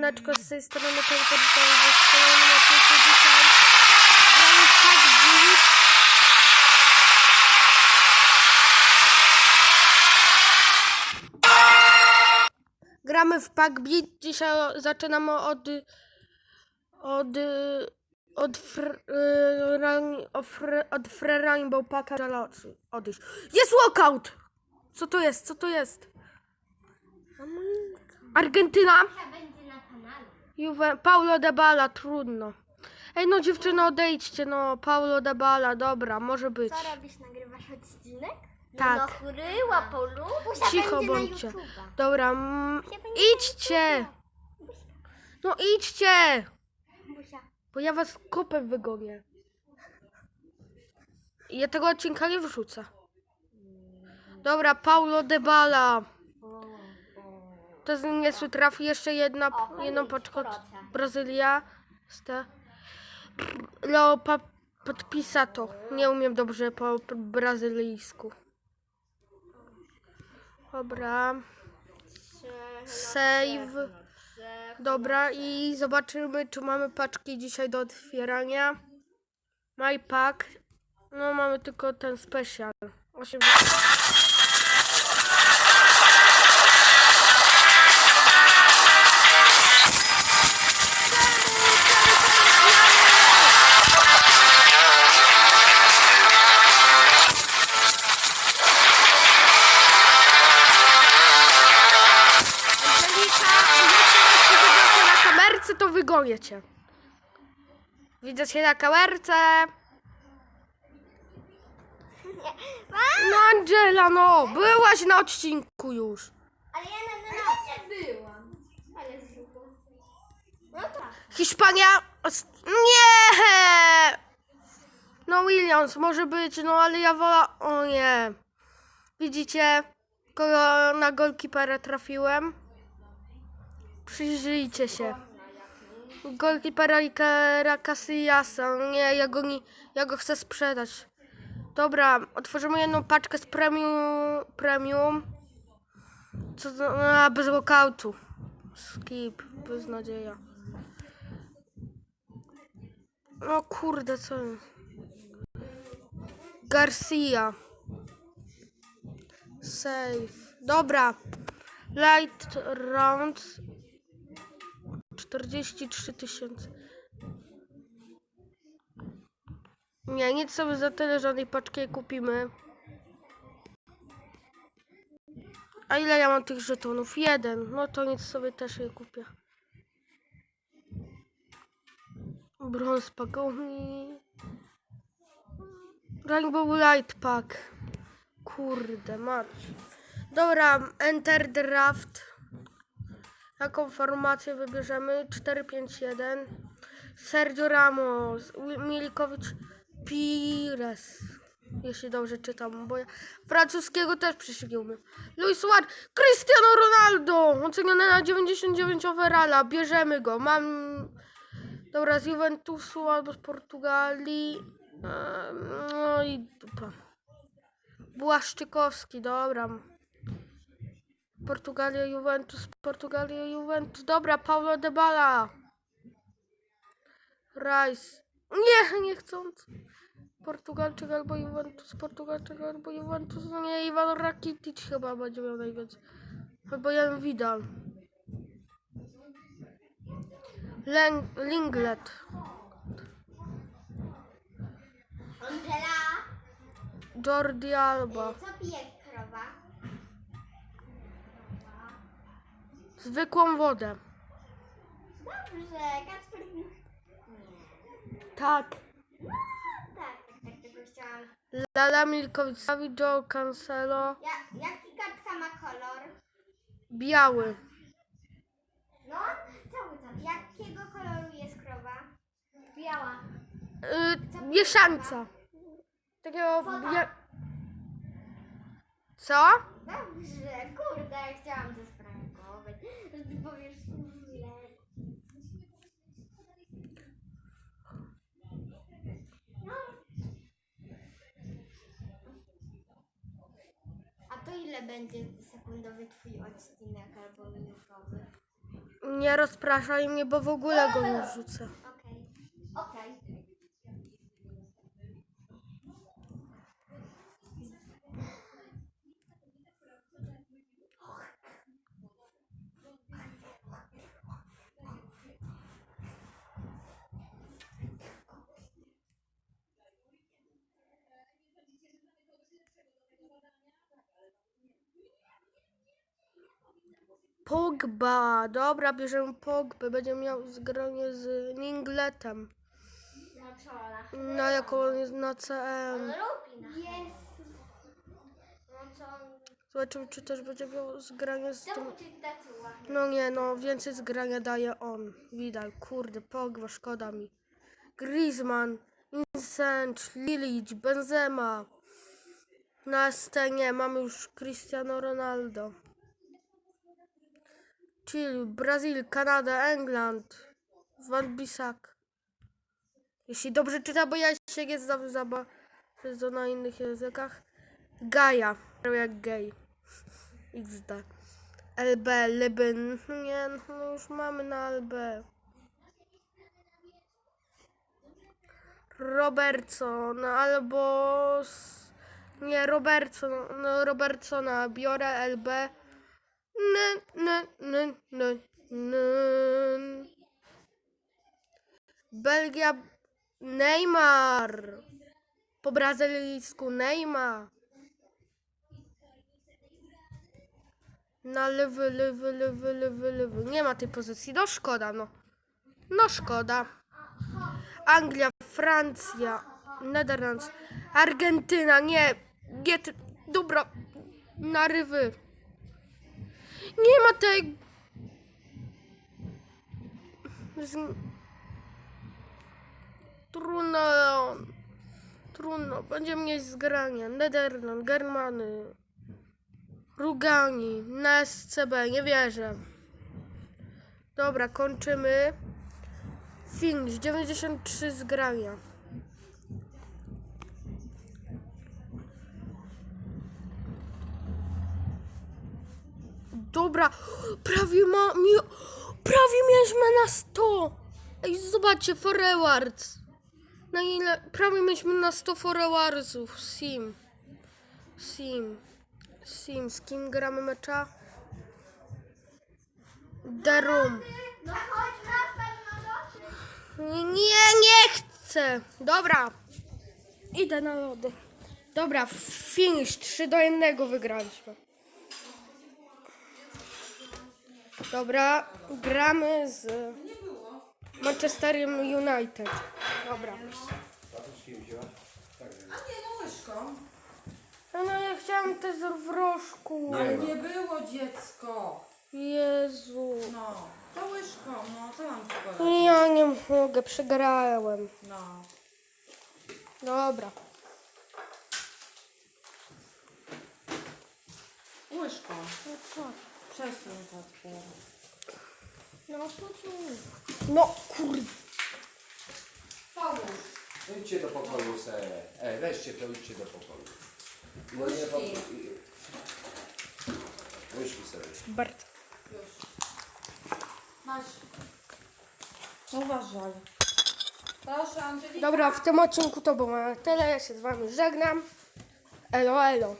Siemaneczko, z tej strony kolejnym odcinku dzisiaj. Gramy w Pack Blitz. Gramy w Pack Blitz. Dzisiaj zaczynamy od... od... od, fr, rain- od, fr, od Free Rainbow Packa. Odejść. Jest walkout! Co to jest? Co to jest? Argentyna? Juve, Paulo de Bala, trudno. Ej, no dziewczyno, odejdźcie, no. Paulo de Bala, dobra, może być. Co robisz? Nagrywasz odcinek? Tak. No chryła, Paulu. Busia Cicho będzie bądźcie. na YouTube'a. Dobra, mm, Busia będzie idźcie. No idźcie, Busia. bo ja was kopę wygonię. I ja tego odcinka nie wrzucę. Dobra, Paulo de Bala. To z niesły trafi jeszcze jedna, O, jedną fajnie, paczkę. proszę. Brazylia. Ste. Leo pa, podpisa to. Nie umiem dobrze po p- brazylijsku. Dobra. Save. Dobra i zobaczymy, czy mamy paczki dzisiaj do otwierania. My pack. No mamy tylko ten special. 80. wygonię cię. Widzę cię na kamerce. No Angela, no, byłaś na odcinku już. Ale ja na nie byłam. Ale. No tak. Hiszpania. os- Nie! No Williams może być, no ale ja wola. O nie. Widzicie, kogo na golkipera trafiłem? Przyjrzyjcie się. Golkipera Ikera Casillasa. Nie, ja go, nie, ja go chcę sprzedać. Dobra, otworzymy jedną paczkę z premium. premium. Co to? A, bez walkoutu. Skip, beznadzieja. No kurde, co? Garcia. Save. Dobra. Light rounds. 43 tysiące. Nie, nic sobie za tyle żadnej paczki kupimy. A ile ja mam tych żetonów? Jeden. No to nic sobie też nie kupię. Brąz pagoni. Rainbow Light Pack. Kurde, mać. Dobra, Enter Draft. Jaką formację wybierzemy? 4-5-1. Sergio Ramos. Wi- Milikowicz Pires. Jeśli dobrze czytam, bo ja francuskiego też przecież umiem. Luis Suarez. Cristiano Ronaldo. Oceniony na 99 overalla. Bierzemy go. Mam Dobra, z Juventusu albo z Portugalii. No i dupa. Błaszczykowski, dobra. Portugalia, Juventus, Portugalia, Juventus. Dobra, Paulo de Bala. Rice. Nie, nie chcąc. Portugalczyk albo Juventus, Portugalczyk albo Juventus. No nie, Iwan Rakitic chyba będzie miał najwięcej. Albo Jan Vidal. Len- Linglet. Angela, Jordi Alba. co pije krowa? Zwykłą wodę. Dobrze, Kacper... Nie. Tak. No, tak, tak, tak, tego chciałam. Lala Milkowicz, Joe Cancelo. Ja, jaki kartka ma kolor? Biały. No, cały tam. Jakiego koloru jest krowa? Biała. Yy, mieszańca. Takiego bia... Co? Dobrze, kurde, chciałam to sprankować. Ty powiesz źle. No. A to ile będzie sekundowy twój odcinek albo minutowy? Nie rozpraszaj mnie, bo w ogóle go nie rzucę. Pogba. Dobra, bierzemy Pogbę. Będzie miał zgranie z Ningletem. Na czolach. No, jako on jest na CM. Jest. Co on... Zobaczymy, czy też będzie miał zgranie z tym. No nie, no, więcej zgrania daje on. Widal, kurde, Pogba, szkoda mi. Griezmann, Vincent, Lilic, Benzema. Na scenie mamy już Cristiano Ronaldo. Chile, Brazil, Kanada, England, Van Bisak. Jeśli dobrze czyta, bo ja się nie znam za bardzo na innych językach. Gaja, jak gej. XD. LB, Lybyn. Nie, no już mamy na LB. Robertson albo. Nie, Robertson. No, Robertsona biorę LB. N, n, n, n, n. Belgia. Neymar. Po brazylijsku Neymar. Na lewy, lewy, lewy, lewy, lewy. Nie ma tej pozycji. No szkoda, no. No szkoda. Anglia, Francja, Nederlands, Argentyna, nie. Nie, dobra. Na rywy. Nie ma tej... Z... Trudno. Trudno. Będziemy mieć zgranie. Nederland, Germany. Rugani na SCB, nie wierzę. Dobra, kończymy. Finish 93 zgrania. Dobra, prawie ma mi, prawie mieliśmy na 100. Ej, zobaczcie, forwards. Na ile, prawie mieliśmy na 100 forwardsów. Sim. Sim. Sim, z kim gramy mecza? Loty. Nie, nie chcę. Dobra. Idę na lody. Dobra, finish 3 do 1 wygraliśmy. Dobra, gramy z Manchesterem United. Dobra. A nie, no łyżką. No, no ja chciałam też w rożku. Ale nie było dziecko. Jezu. No, to łyżką, no co mam ci powiedzieć? Ja nie mogę, przegrałem. No. Dobra. Łyżką. No co? Przesuń tatku. No, pociągnij. No, kurde. Połóż. No idźcie do pokoju se. Ej, weźcie to, idźcie do pokoju. No nie po... Łyżki. Łyżki sobie. Bart. Już. Masz. Uważaj. Proszę, Angelika. Dobra, w tym odcinku to było na tyle. Ja się z wami żegnam. Elo, elo.